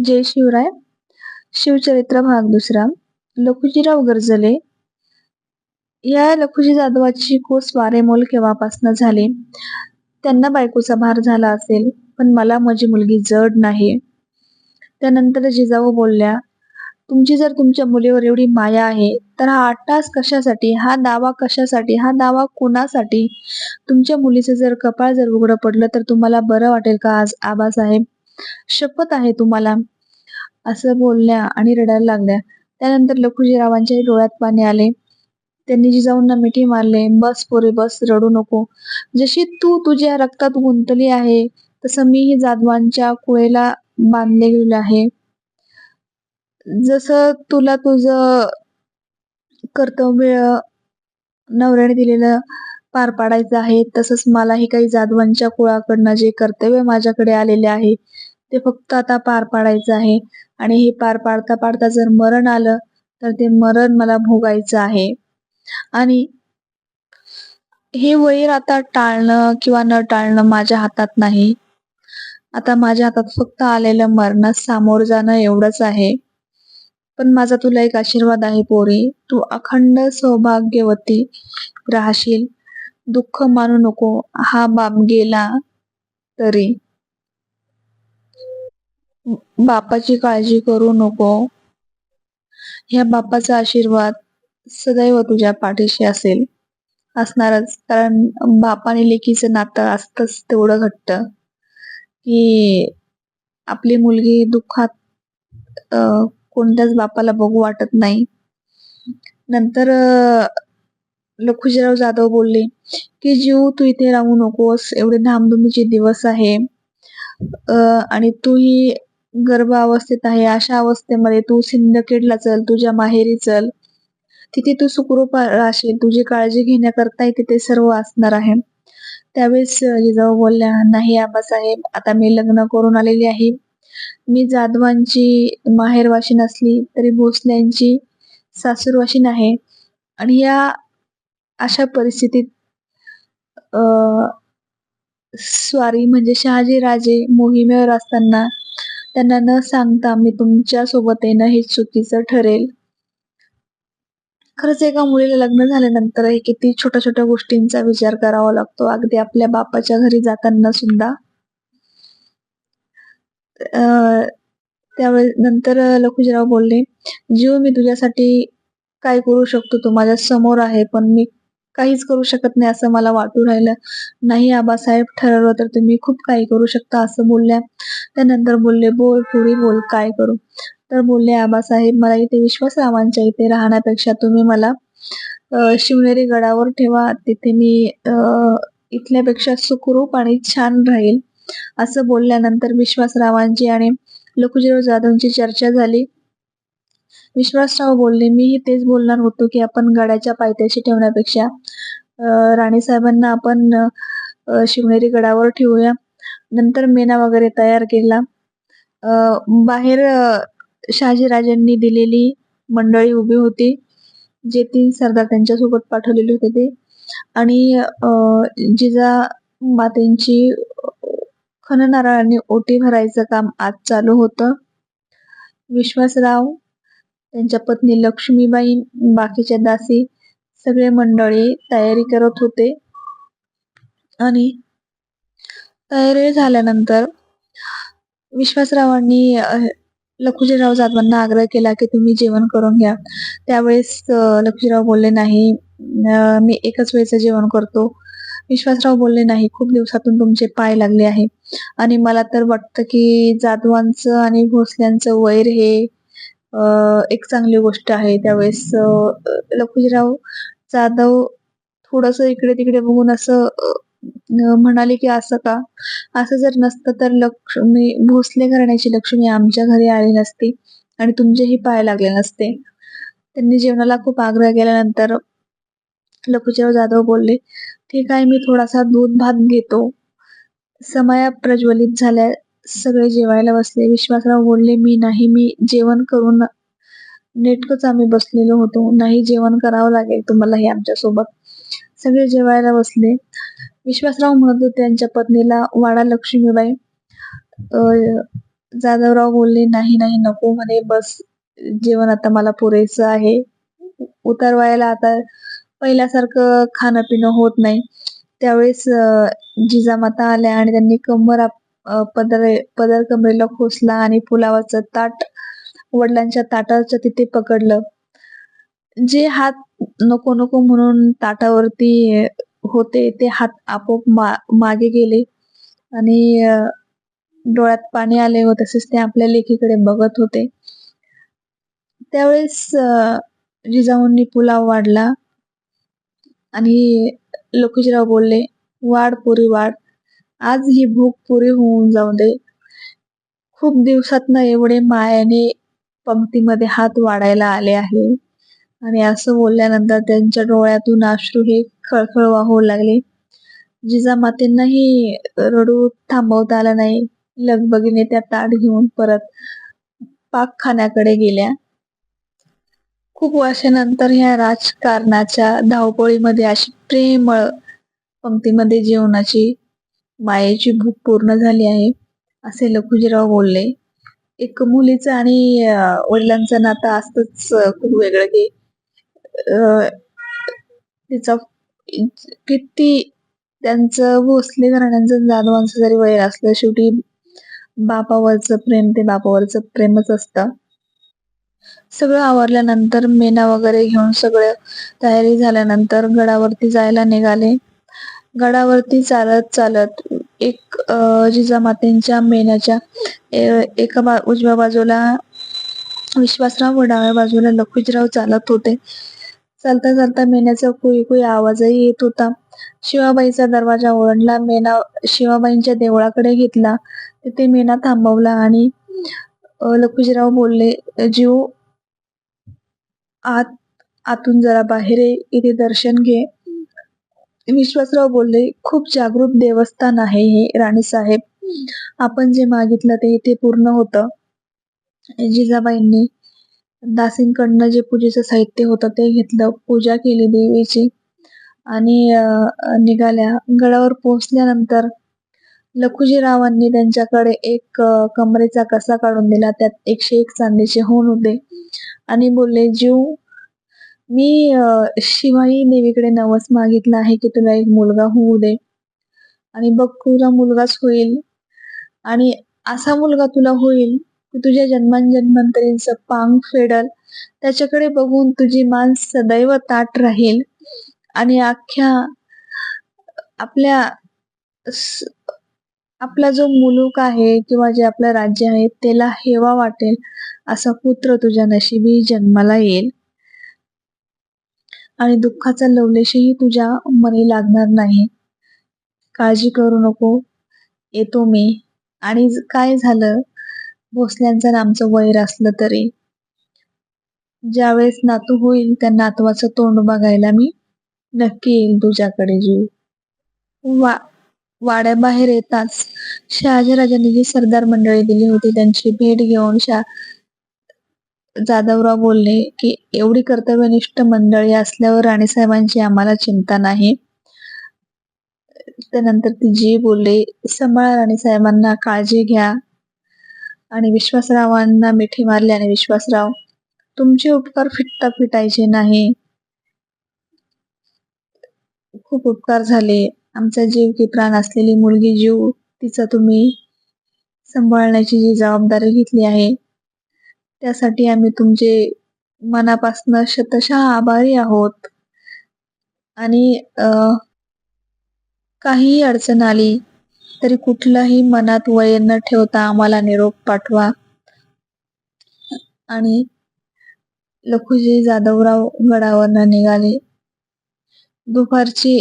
जय शिवराय. शिवचरित्र भाग दुसरा. लखुजीराव गरजले. या लखुजी जाधवाची कोस वारेमोल केव्हापासनं झाले? त्यांना बायकोचा भार झाला असेल पण मला माझी मुलगी जड नाही. त्यानंतर जिजाऊ बोलल्या तुमची जर तुमच्या मुलीवर एवढी माया आहे तर हा अट्टास कशासाठी हा दावा कशासाठी हा दावा कुणासाठी? तुमच्या मुलीचं जर कपाळ जर उघडं पडलं तर तुम्हाला बरं वाटेल का आज आबासाहेब? शपथ आहे तुम्हाला. असं बोलल्या आणि रडायला लागल्या. त्यानंतर लखुजीरावांच्या डोळ्यात पाणी आले. त्यांनी जिजाऊंना मिठी मारले. बस पोरे बस रडू नको. जशी तू तुझ्या रक्तात गुंतली आहे तसं मीही जाधवांच्या कुळेला बांधले गेले आहे. जसं तुला तुझं कर्तव्य नवऱ्याने दिलेलं पार पाडायचं आहे तसंच मलाही काही जाधवांच्या कुळाकडनं जे कर्तव्य माझ्याकडे आलेले आहे ते फक्त आता पार पाडायचं आहे. आणि हे पार पाडता पाडता जर मरण आलं तर ते मरण मला भोगायचं आहे. आणि हे वैर आता टाळणं किंवा न टाळणं माझ्या हातात नाही. आता माझ्या हातात फक्त आलेलं मरणास सामोर जाणं एवढंच आहे. पण माझा तुला एक आशीर्वाद आहे पोरी. तू अखंड सौभाग्यवती राहशील. दुःख मानू नको. हा बाप गेला तरी. बापाची काळजी करू नको. ह्या बापाचा आशीर्वाद सदैव तुझ्या पाठीशी असेल. असणारच. कारण बापाने लेकीचं नातं असतच तेवढं घट्ट. की आपली मुलगी दुःखात कोणत्याच बापाला बघू वाटत नाही. नंतर लखुजीराव जाधव बोलले की जीव तू इथे राहू नकोस. एवढे धामधुमीचे दिवस आहे. आणि तूही गर्भ अवस्थेत आहे अशा अवस्थेमध्ये तू सिंदखेडला चल तुझ्या माहेरी चल. तिथे तू सुखरूप राहशील तुझी काळजी घेण्याकरता तिथे सर्व असणार आहे. त्यावेळेस जिजाऊ बोलल्या नाही आबासाहेब आता मी लग्न करून आलेली आहे. मी जाधवांची माहेरवाशी नसली तरी भोसल्यांची सासूरवाशीन आहे आणि या अशा परिस्थितीत स्वारी म्हणजे शहाजी राजे मोहिमेवर असताना त्यांना न सांगता मी तुमच्यासोबत येणं हे चुकीचं ठरेल. खरंच एका मुलीला लग्न झाल्यानंतर किती छोट्या छोट्या गोष्टींचा विचार करावा लागतो अगदी आपल्या बापाच्या घरी जाताना सुद्धा. त्यावेळेस नंतर लखुजीराव बोलले जीव मी तुझ्यासाठी काय करू शकतो? तू माझ्यासमोर आहे पण मी काहीच करू शकत नाही असं मला वाटू राहिलं. नाही आबासाहेब ठरवलं तर तुम्ही खूप काही करू शकता असं बोलल्या. त्यानंतर बोलले बोल पुढे बोल काय करू? तर बोलले आबासाहेब मला इथे विश्वासरावांच्या इथे राहण्यापेक्षा तुम्ही मला शिवनेरी गडावर ठेवा. तिथे मी इथल्यापेक्षा सुखरूप आणि छान राहील. असं बोलल्यानंतर विश्वासरावांची आणि लखुजीराव जाधवची चर्चा झाली. विश्वासराव बोलले मीही तेच बोलणार होतो की आपण गडाच्या पायथ्याशी ठेवण्यापेक्षा राणीसाहेबांना आपण शिवनेरी गडावर ठेवूया. नंतर मेना वगैरे तयार केला. बाहेर शहाजीराजांनी दिलेली मंडळी उभी होती जे तीन सरदार त्यांच्यासोबत पाठवलेले होते ते. आणि जिजा मातेंची खणनाराळाने ओटी भरायचं काम आज चालू होतं. विश्वासराव त्यांच्या पत्नी लक्ष्मीबाई बाकीच्या दासी सगळे मंडळी तयारी करत होते. आणि तयारी झाल्यानंतर विश्वासरावांनी लखुजीराव जाधवांना आग्रह केला की तुम्ही जेवण करून घ्या. त्यावेळेस लखुजीराव बोलले नाही मी एकच वेळेचं जेवण करतो. विश्वासराव बोलले नाही खूप दिवसातून तुमचे पाय लागले आहे. आणि मला तर वाटतं की जाधवांचं आणि भोसल्यांचं वैर हे एक चांगली गोष्ट आहे. त्यावेळेस लखुजीराव जाधव थोडस इकडे तिकडे बघून असं म्हणाले की असं का? असं जर नसतं तर लक्ष्मी भोसले घराण्याची लक्ष्मी आमच्या घरी आली नसती आणि तुमचेही पाय लागले नसते. त्यांनी जेवणाला खूप आग्रह केल्यानंतर लखुजीराव जाधव बोलले ठीक आहे मी थोडासा दूध भात घेतो. समया प्रज्वलित झाल्या. सगळे जेवायला बसले. विश्वासराव बोलले मी नाही मी जेवण करून नेटकंच आम्ही बसलेलो होतो. नाही जेवण करावं लागेल तुम्हाला हे आमच्यासोबत. सगळे जेवायला बसले. विश्वासराव म्हणत होते त्यांच्या पत्नीला वाडा लक्ष्मीबाई. जाधवराव बोलले नाही नाही नको म्हणे बस जेवण आता मला पुरेसं आहे. उतरवायला आता पहिल्यासारखं खाणं पिणं होत नाही. त्यावेळेस जिजामाता आल्या आणि त्यांनी कंबर आप- पदर पदर कमरेला खोसला आणि पुलावाचं ताट वडिलांच्या ताटाच्या तिथे पकडलं. जे हात नको नको म्हणून ताटावरती होते ते हात आपोआप मा, मागे गेले आणि डोळ्यात पाणी आले व तसेच ते आपल्या लेखीकडे बघत होते. त्यावेळेस जिजाऊंनी पुलाव वाढला आणि लोकेशराव बोलले वाढ पुरी वाढ. आज ही भूक पुरी होऊन जाऊ दे. खूप दिवसातनं एवढे मायाने पंक्तीमध्ये हात वाढायला आले आहे. आणि असं बोलल्यानंतर त्यांच्या डोळ्यातून अश्रू हे खळखळ वाहू लागले. जिजामातेंनाही रडू थांबवता आलं नाही. लगबगीने त्या ताट घेऊन परत पाकखान्याकडे गेल्या. खूप वर्षानंतर ह्या राजकारणाच्या धावपळीमध्ये अशी प्रेमळ पंक्तीमध्ये जेवणाची मायेची भूक पूर्ण झाली आहे असे लखुजीराव बोलले. एक मुलीचं आणि वडिलांचं नातं असतंच खूप वेगळं की तिचा किती त्यांचं भोसले घराण्यांचं जाधवांचं जरी वय असलं शेवटी बापावरचं प्रेम ते बापावरचं प्रेमच असतं. सगळं आवरल्यानंतर मेना वगैरे घेऊन सगळं तयारी झाल्यानंतर गडावरती जायला निघाले. गडावरती चालत चालत एक जिजामातेंच्या मेण्याच्या एका बा उजव्या बाजूला विश्वासराव व डाव्या बाजूला लखुजराव चालत होते. चालता चालता मेण्याचा कुई कुई आवाजही येत होता. शिवाबाईचा दरवाजा ओळखला मेना शिवाबाईंच्या देवळाकडे घेतला. तिथे मेना थांबवला आणि अं, लखुजीराव बोलले जीव आत आतून जरा बाहेर इथे दर्शन घे. विश्वासराव बोलले खूप जागृत देवस्थान आहे हे राणीसाहेब आपण जे मागितलं ते इथे पूर्ण होतं. जिजाबाईंनी दासींकडनं जे पूजेचं साहित्य होतं ते घेतलं पूजा केली देवीची. आणि निघाल्या. गडावर पोहोचल्यानंतर लखुजीरावांनी त्यांच्याकडे एक कमरेचा कसा काढून दिला त्यात एकशे एक चांदीचे होऊन होते. आणि बोलले जीव मी शिवाई देवीकडे नवस मागितला आहे की तुला एक मुलगा होऊ दे. आणि बघ तुझा मुलगाच होईल. आणि असा मुलगा तुला होईल की तुझ्या जन्मांजन्मांतरींचं पांग फेडल. त्याच्याकडे बघून तुझी मान सदैव ताट राहील. आणि अख्ख्या आपल्या स- आपला जो मुलूक आहे किंवा जे आपलं राज्य आहे त्याला हेवा वाटेल असा पुत्र तुझ्या नशिबी जन्माला येईल. आणि दुःखाचा लवलेशही तुझ्या मनी लागणार नाही. काळजी करू नको. येतो मी. आणि काय झालं? भोसल्यांचं आमचं वैर असलं तरी. ज्यावेळेस नातू होईल त्या नातवाचं तोंड बघायला मी नक्की येईल तुझ्याकडे जीव. वा वाड्याबाहेर येताच शहाजीराजांनी जी सरदार मंडळी दिली होती त्यांची भेट घेऊन शा जाधवराव बोलले की एवढी कर्तव्यनिष्ठ मंडळी असल्यावर राणीसाहेबांची आम्हाला चिंता नाही. त्यानंतर ती जी बोलले सांभाळा राणीसाहेबांना काळजी घ्या. आणि विश्वासरावांना मिठी मारली आणि विश्वासराव तुमचे उपकार फिटता फिटायचे नाही. खूप उपकार झाले. आमचा जीव की प्राण असलेली मुलगी जीव तिचा तुम्ही सांभाळण्याची जी जबाबदारी घेतली आहे त्यासाठी आम्ही तुमचे मनापासनं शतशः आभारी आहोत. आणि काहीही अडचण आली तरी कुठलाही मनात वय न ठेवता आम्हाला निरोप पाठवा. आणि लखुजी जाधवराव गडावरनं निघाले. दुपारची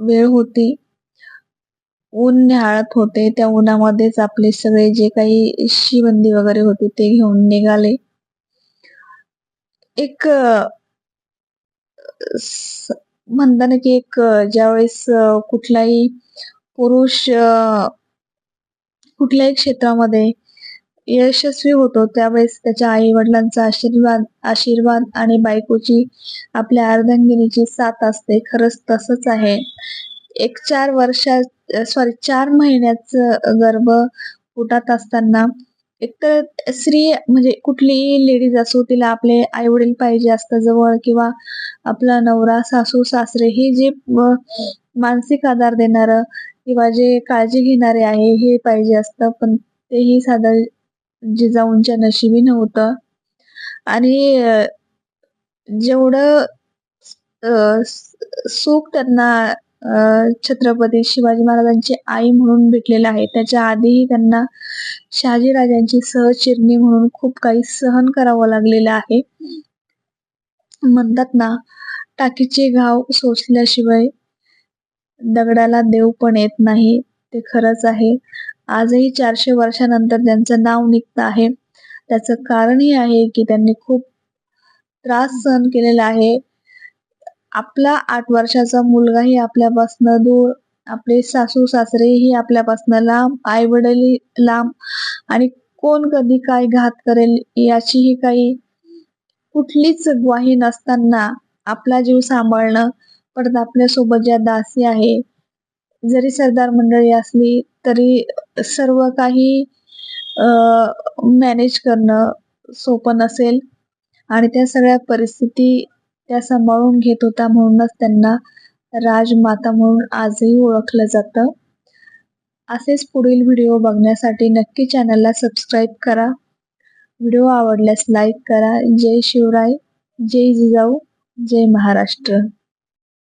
वेळ होती. ऊन न्याळत होते. त्या उन्हामध्येच आपले सगळे जे काही शिबंदी वगैरे होते ते घेऊन निघाले. एक अं, ना म्हणताना की एक ज्यावेळेस कुठलाही पुरुष कुठल्याही क्षेत्रामध्ये यशस्वी होतो त्यावेळेस त्याच्या आई वडिलांचा आशीर्वाद आशीर्वाद आणि बायकोची आपल्या अर्धांगिनीची साथ असते. खरंच तसंच आहे. एक चार वर्षात सॉरी चार महिन्याचं गर्भ पोटात असताना एकतर स्त्री म्हणजे कुठलीही लेडीज असो तिला आपले आई वडील पाहिजे असतं जवळ किंवा आपला नवरा सासू सासरे हे जे मानसिक आधार देणार किंवा जे काळजी घेणारे आहे हे पाहिजे असतं. पण तेही साधं जिजाऊंच्या नशिबी नव्हतं. आणि जेवढं सुख त्यांना छत्रपती शिवाजी महाराजांची आई म्हणून भेटलेलं आहे. त्याच्या आधीही त्यांना शहाजीराजांची सहचिरणी म्हणून खूप काही सहन करावं लागलेलं आहे. म्हणतात ना टाकीचे घाव सोसल्याशिवाय दगडाला देव पण येत नाही. ते खरंच आहे. आजही चारशे वर्षानंतर त्यांचं नाव निघतं आहे. त्याचं कारण हे आहे की त्यांनी खूप त्रास सहन केलेला आहे. आपला आठ वर्षाचा मुलगाही आपल्यापासनं दूर आपले सासू सासरेही आपल्यापासनं लांब आई वडील लांब. आणि कोण कधी काय घात करेल याचीही काही कुठलीच ग्वाही नसताना आपला जीव सांभाळणं परत आपल्यासोबत ज्या दासी आहे जरी सरदार मंडळी असली तरी सर्व काही मॅनेज करणं सोपं नसेल. आणि त्या सगळ्या परिस्थिती त्या सांभाळून घेत होता म्हणूनच त्यांना राजमाता म्हणून आजही ओळखलं जातं. असेच पुढील व्हिडिओ बघण्यासाठी नक्की चॅनलला सबस्क्राईब करा. व्हिडिओ आवडल्यास लाईक करा. जय शिवराय. जय जिजाऊ. जय महाराष्ट्र.